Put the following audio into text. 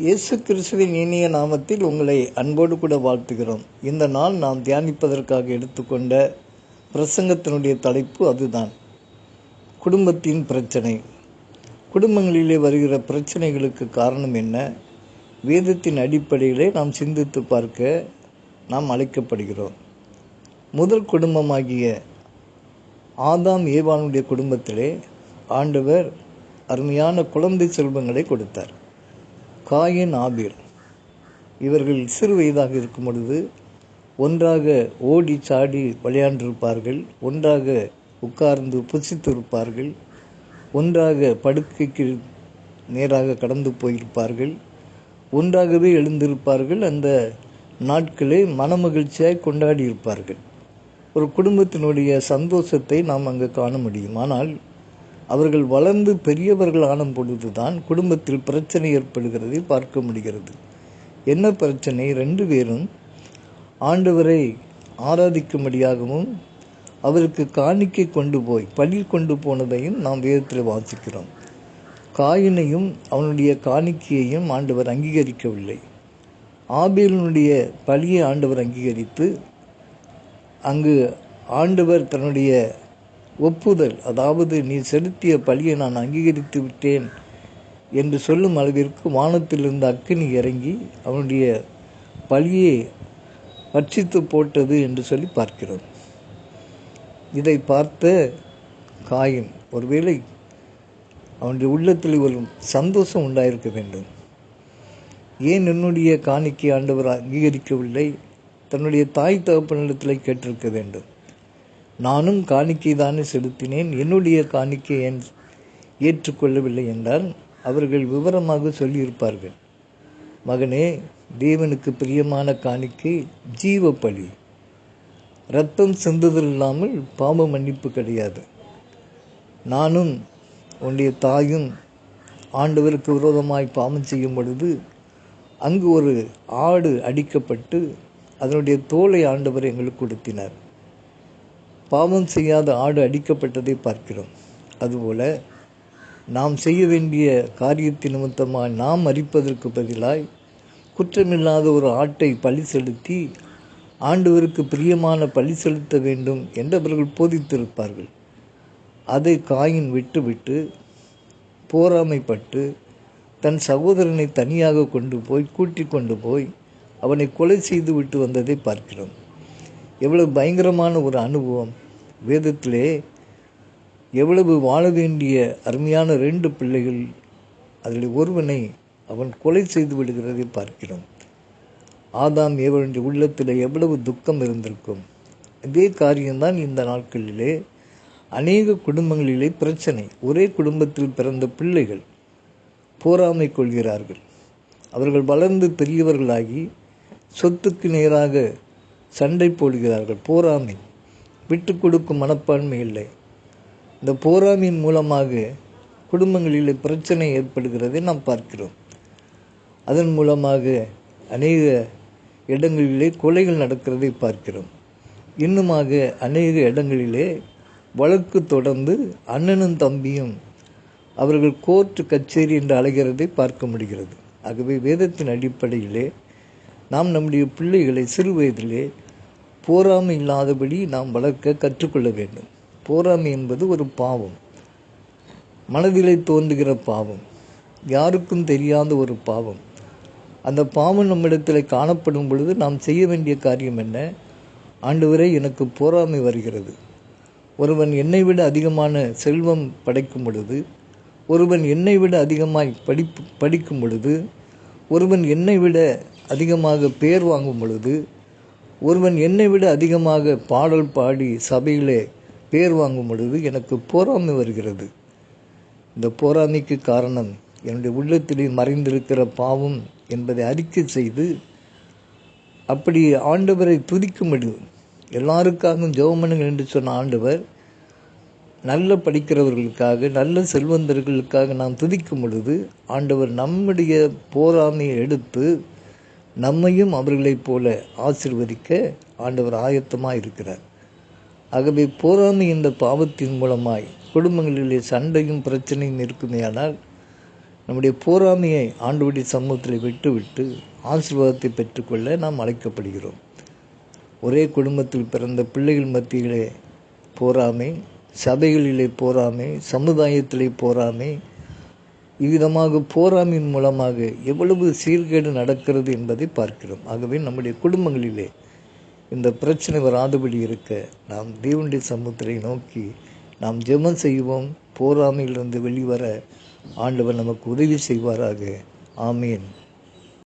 இயேசு கிறிஸ்துவின் இனிய நாமத்தில் உங்களை அன்போடு கூட வாழ்த்துகிறோம். இந்த நாள் நாம் தியானிப்பதற்காக எடுத்துக்கொண்ட பிரசங்கத்தினுடைய தலைப்பு அதுதான். குடும்பத்தின் பிரச்சனை. குடும்பங்களிலே வருகிற பிரச்சனைகளுக்கு காரணம் என்ன? வேதத்தின் அடிப்படையிலே நாம் சிந்தித்து பார்க்க நாம் அழைக்கப்படுகிறோம். முதல் குடும்பமாகிய ஆதாம் ஏவானுடைய குடும்பத்திலே ஆண்டவர் அருமையான குழந்தை செல்வங்களை கொடுத்தார். Cain Abel. இவர்கள் சிறு வயதாக இருக்கும் பொழுது ஒன்றாக ஓடி சாடி விளையாண்டிருப்பார்கள் ஒன்றாக உட்கார்ந்து புசித்திருப்பார்கள் ஒன்றாக படுக்கைக்கு நேராக கடந்து போயிருப்பார்கள் ஒன்றாகவே எழுந்திருப்பார்கள் அந்த நாட்களை மனமகிழ்ச்சியாய் கொண்டாடி இருப்பார்கள் ஒரு குடும்பத்தினுடைய சந்தோஷத்தை நாம் அங்கு காண முடியும். ஆனால் அவர்கள் வளர்ந்து பெரியவர்கள் ஆன பொழுதுதான் குடும்பத்தில் பிரச்சனை ஏற்படுகிறதை பார்க்க முடிகிறது. என்ன பிரச்சனை? ரெண்டு பேரும் ஆண்டவரை ஆராதிக்கும்படியாகவும் அவருக்கு காணிக்கை கொண்டு போய் பலி கொண்டு போனதையும் நாம் வேதத்தில் வாசிக்கிறோம். காயினையும் அவனுடைய காணிக்கையையும் ஆண்டவர் அங்கீகரிக்கவில்லை. ஆபேலனுடைய பலியை ஆண்டவர் அங்கீகரித்து அங்கு ஆண்டவர் தன்னுடைய ஒப்புதல். அதாவது நீ செலுத்திய பலியை நான் அங்கீகரித்து விட்டேன் என்று சொல்லும் அளவிற்கு வானத்திலிருந்து அக்கினி இறங்கி அவனுடைய பலியை பட்சித்து போட்டது என்று சொல்லி பார்க்கிறோம். இதை பார்த்த காயின் ஒருவேளை அவனுடைய உள்ளத்தில் ஒரு சந்தோஷம் உண்டாயிருக்க வேண்டும். ஏன் என்னுடைய காணிக்கை ஆண்டவர் அங்கீகரிக்கவில்லை? தன்னுடைய தாய் தகப்பனிடத்தில் கேட்டிருக்க வேண்டும். நானும் காணிக்கை தானே செலுத்தினேன் என்னுடைய காணிக்கை என் ஏற்றுக்கொள்ளவில்லை என்றால் அவர்கள் விவரமாக சொல்லியிருப்பார்கள். மகனே தேவனுக்கு பிரியமான காணிக்கை ஜீவ பலி ரத்தம் சிந்துதல் இல்லாமல் பாவ மன்னிப்பு கிடையாது. நானும் உன்னுடைய தாயும் ஆண்டவருக்கு விரோதமாய் பாவம் செய்யும் பொழுது அங்கு ஒரு ஆடு அடிக்கப்பட்டு அதனுடைய தோலை ஆண்டவர் எங்களுக்கு கொடுத்தினார். பாவம் செய்யாத ஆடு அடிக்கப்பட்டதை பார்க்கிறோம். அதுபோல நாம் செய்ய வேண்டிய காரியத்தின் நிமித்தமாக நாம் மறிப்பதற்கு பதிலாய் குற்றமில்லாத ஒரு ஆட்டை பழி செலுத்தி ஆண்டவருக்கு பிரியமான பழி செலுத்த வேண்டும் என்றவர்கள் போதித்திருப்பார்கள். அதை காயின் விட்டுவிட்டு போராமைப்பட்டு தன் சகோதரனை தனியாக கொண்டு போய் கூட்டி கொண்டு போய் அவனை கொலை செய்து விட்டு வந்ததை பார்க்கிறோம். எவ்வளவு பயங்கரமான ஒரு அனுபவம். வேதத்திலே எவ்வளவு வாழ வேண்டிய அருமையான ரெண்டு பிள்ளைகள் அதில் ஒருவனை அவன் கொலை செய்து விடுகிறதை பார்க்கிறோம். ஆதாம் ஏவனுடைய உள்ளத்தில் எவ்வளவு துக்கம் இருந்திருக்கும். இதே காரியம்தான் இந்த நாட்களிலே அநேக குடும்பங்களிலே பிரச்சனை. ஒரே குடும்பத்தில் பிறந்த பிள்ளைகள் போராமை கொள்கிறார்கள். அவர்கள் வளர்ந்து பெரியவர்களாகி சொத்துக்கு நேராக சண்டை போடுகிறார்கள் போராமை. விட்டு கொடுக்கும் மனப்பான்மை இல்லை. இந்த போராமையின் மூலமாக குடும்பங்களில் பிரச்சனை ஏற்படுகிறதை நாம் பார்க்கிறோம். அதன் மூலமாக அநேக இடங்களிலே கொலைகள் நடக்கிறதை பார்க்கிறோம். இன்னுமாக அநேக இடங்களிலே வழக்கு தொடர்ந்து அண்ணனும் தம்பியும் அவர்கள் கோர்ட்டு கச்சேரி என்று அழைகிறதை பார்க்க முடிகிறது. ஆகவே வேதத்தின் அடிப்படையிலே நாம் நம்முடைய பிள்ளைகளை சிறு வயதிலே போராமை இல்லாதபடி நாம் வளர்க்க கற்றுக்கொள்ள வேண்டும். போராமை என்பது ஒரு பாவம். மனதிலே தோன்றுகிற பாவம். யாருக்கும் தெரியாத ஒரு பாவம். அந்த பாவம் நம்மிடத்தில் காணப்படும் பொழுது நாம் செய்ய வேண்டிய காரியம் என்ன? ஆண்டுவரை எனக்கு போராமை வருகிறது. ஒருவன் என்னை விட அதிகமான செல்வம் படைக்கும் பொழுது ஒருவன் என்னை விட அதிகமாய் படிப்பு படிக்கும் பொழுது ஒருவன் என்னை விட அதிகமாக பேர் வாங்கும் பொழுது ஒருவன் என்னை விட அதிகமாக பாடல் பாடி சபையிலே பேர் வாங்கும் பொழுது எனக்கு போராமை வருகிறது. இந்த போராமைக்கு காரணம் என்னுடைய உள்ளத்திலே மறைந்திருக்கிற பாவம் என்பதை அறிக்கை செய்து அப்படி ஆண்டவரை துதிக்கும்படி எல்லாருக்காகவும் ஜெவமனுங்கள் என்று சொன்ன ஆண்டவர் நல்ல படிக்கிறவர்களுக்காக நல்ல செல்வந்தர்களுக்காக நாம் துதிக்கும் பொழுது ஆண்டவர் நம்முடைய போராமையை எடுத்து நம்மையும் அவர்களைப் போல ஆசிர்வதிக்க ஆண்டவர் ஆயத்தமாக இருக்கிறார். ஆகவே போராமை என்ற பாவத்தின் மூலமாய் குடும்பங்களிலே சண்டையும் பிரச்சனையும் இருக்குமேயானால் நம்முடைய போராமையை ஆண்டுபடி சமூகத்தில் விட்டுவிட்டு ஆசீர்வாதத்தை பெற்றுக்கொள்ள நாம் அழைக்கப்படுகிறோம். ஒரே குடும்பத்தில் பிறந்த பிள்ளைகள் மத்தியிலே போராமை சபைகளிலே போராமை சமுதாயத்திலே போராமை இவ்விதமாக போராமையின் மூலமாக எவ்வளவு சீர்கேடு நடக்கிறது என்பதை பார்க்கிறோம். ஆகவே நம்முடைய குடும்பங்களிலே இந்த பிரச்சனை வராதபடி இருக்க நாம் தேவனுடைய சமுத்திரை நோக்கி நாம் ஜெபம் செய்வோம். போராமையிலிருந்து வெளிவர ஆண்டவர் நமக்கு உதவி செய்வாராக. ஆமீன்.